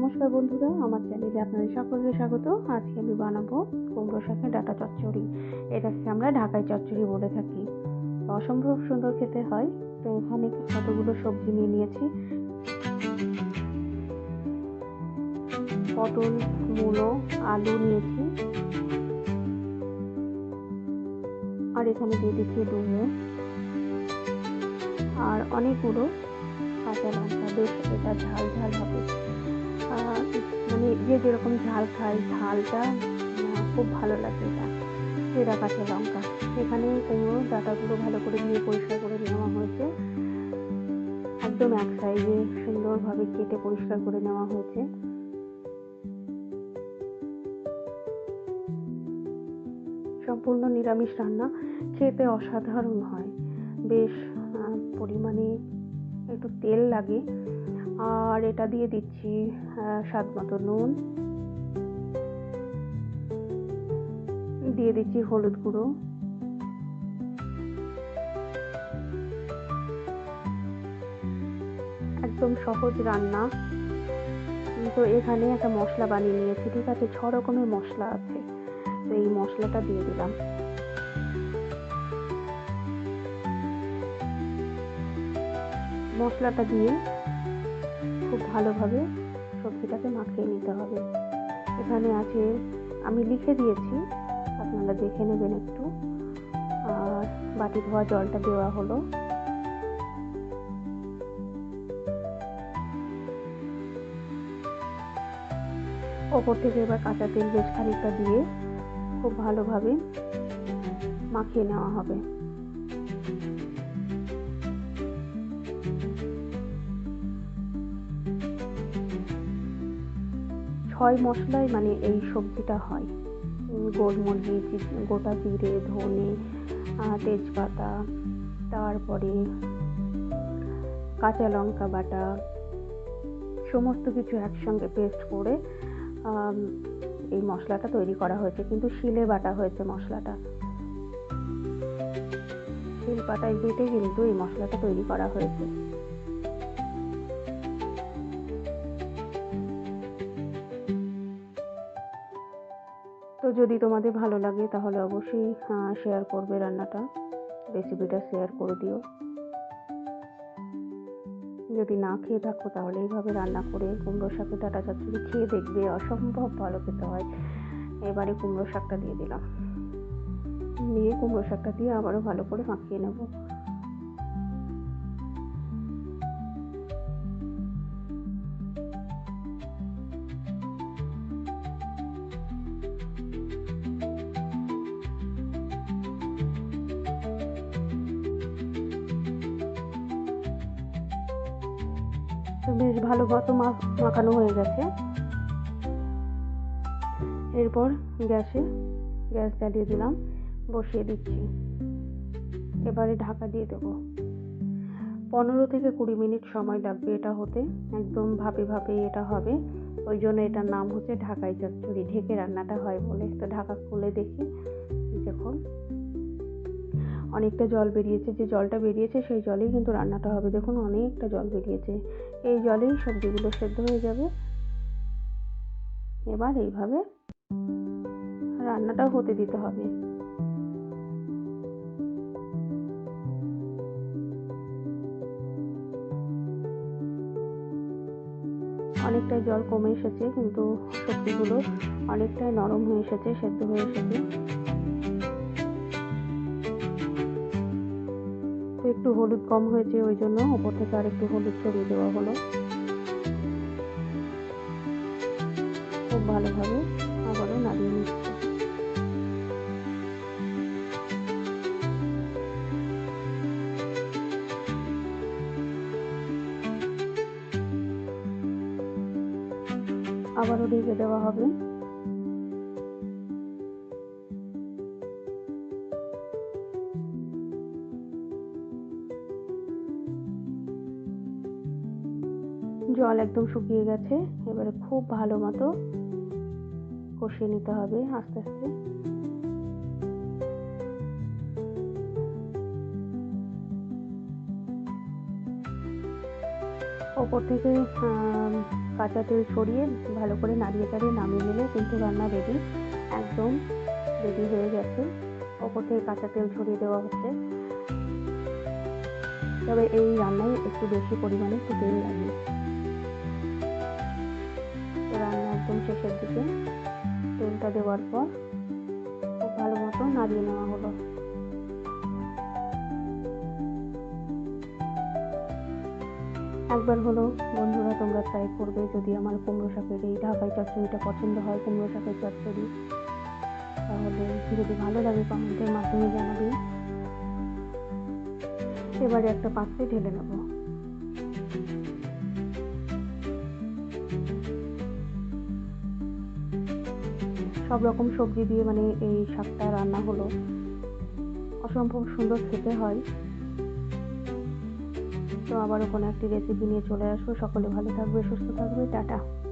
নমস্কার বন্ধুরা, আমার চ্যানেলে আপনাদের সকলকে স্বাগত। আজকে আমি বানাবো কুমড়ো শাকের ডাটা চচ্চড়ি। এটাকে আমরা ঢাকাই চচ্চড়ি বলে থাকি। অসম্ভব সুন্দর খেতে হয়। তো এখানে কতগুলো সবজি নিয়ে নিয়েছি। পটল, মূলো, আলু নিয়েছি। আর এখানে দিয়ে দিচ্ছি ডুমো। আর অনেকগুলো কাঁচা লঙ্কা। বেশ, এটা ঝাল ঝাল হবে। মানে যে যেরকম ঝাল খায় ঝালটা খুব ভালো লাগে এটা। সেরা কাঁচা লঙ্কা। এখানে কুমড়ো, ডাটাগুলো ভালো করে দিয়ে পরিষ্কার করে নেওয়া হয়েছে। একদম এক সাইজে সুন্দরভাবে কেটে পরিষ্কার করে নেওয়া হয়েছে। সম্পূর্ণ নিরামিষ রান্না। খেতে অসাধারণ হয়। বেশ পরিমাণে একটু তেল লাগে। আর এটা দিয়ে দিচ্ছি স্বাদ মতো নুন। দিয়ে দিচ্ছি হলুদ গুঁড়ো। একদম সহজ রান্না। তো এখানে একটা মশলা বানিয়ে নিয়েছি, ঠিক আছে? ছ রকমের মশলা আছে। তো এই মশলাটা দিয়ে দিলাম। মশলাটা দিয়ে খুব ভালোভাবে সবজিটাকে মাখিয়ে নিতে হবে। এখানে আছে, আমি লিখে দিয়েছি, আপনারা দেখে নেবেন একটু। আর বাটি ধোয়া জলটা দেওয়া হলো। ওপর থেকে এবার কাঁচা তেল বেশ খানিকটা দিয়ে খুব ভালোভাবে মাখিয়ে নেওয়া হবে। ছয় মশলায় মানে এই সবজিটা হয়। গোলমরিচ, গোটা জিরে, ধনে তেজপাতা, তারপরে কাঁচা লঙ্কা বাটা, সমস্ত কিছু একসঙ্গে পেস্ট করে এই মশলাটা তৈরি করা হয়েছে। কিন্তু শিলে বাটা হয়েছে মশলাটা। শিল পাটায় বেটে কিন্তু এই মশলাটা তৈরি করা হয়েছে। যদি তোমাদের ভালো লাগে, তাহলে অবশ্যই শেয়ার করবে রান্নাটা। রেসিপিটা শেয়ার করে দিও। যদি না খেয়ে থাকো, তাহলে এইভাবে রান্না করে কুমড়ো শাকের ডাটা চচ্চড়ি খেয়ে দেখবে অসম্ভব ভালো খেতে হয়। এবারে কুমড়ো শাকটা দিয়ে দিলাম। দিয়ে কুমড়ো শাকটা দিয়ে আবারও ভালো করে মাখিয়ে নেব। বেশ ভালো মতো মাখানো হয়ে গেছে। এরপর গ্যাসে, গ্যাস জ্বালিয়ে দিলাম, বসিয়ে দিচ্ছি। এবারে ঢাকা দিয়ে দেবো। পনেরো থেকে কুড়ি মিনিট সময় লাগবে এটা হতে। একদম ভাপে ভাপে এটা হবে। ওই জন্য এটার নাম হচ্ছে ঢাকাই চচ্চড়ি। ঢেকে রান্নাটা হয় বলে। তো ঢাকা খুলে দেখি। দেখুন। অনেকটা জল বেরিয়েছে, যে জলটা বেরিয়েছে সেই জলেই কিন্তু রান্নাটা হবে। দেখুন, অনেকটা জল বেরিয়েছে। এই জলেই সবজিগুলো সেদ্ধ হয়ে যাবে। এবার এইভাবে রান্নাটা হতে দিতে হবে। অনেকটাই জল কমে এসেছে, কিন্তু সবজিগুলো অনেকটাই নরম হয়ে এসেছে, সেদ্ধ হয়ে এসেছে। একটু হলুদ কম হয়েছে, ওই জন্য ওপর থেকে আর একটু হলুদ ছড়িয়ে দেওয়া হলো। খুব ভালোভাবে আবারও নাড়িয়ে নিচ্ছে। আবারও ঢেকে দেওয়া হবে। জল একদম শুকিয়ে গেছে, এবারে খুব ভালো মতো কষিয়ে নিতে হবে আস্তে আস্তে। ওপর থেকে কাঁচা তেল ছড়িয়ে ভালো করে নাড়িয়ে চাড়িয়ে নামিয়ে নিলে কিন্তু রান্না রেডি একদম রেডি হয়ে গেছে। ওপর থেকে কাঁচা তেল ছড়িয়ে দেওয়া হচ্ছে। তবে এই রান্নায় একটু বেশি পরিমাণে তেল লাগে শেষের দিকে তেলটা দেওয়ার পর ভালো মতো নাড়িয়ে নেওয়া হলো। একবার হলো বন্ধুরা, তোমরা ট্রাই করবে যদি আমার কুমড়ো শাকের এই ঢাকাই চচ্চড়িটা পছন্দ হয়, কুমড়ো শাকের চচ্চড়ি। তাহলে যদি ভালো লাগে কমেন্টের মাধ্যমে জানাবে। এবারে একটা পাত্রে ঢেলে নেব। সব রকম সবজি দিয়ে মানে এই শাকটা রান্না হলো। অসম্ভব সুন্দর খেতে হয়। তো আবারও কোনো একটি রেসিপি নিয়ে চলে আসব। সকলে ভালো থাকবে, সুস্থ থাকবে, টাটা।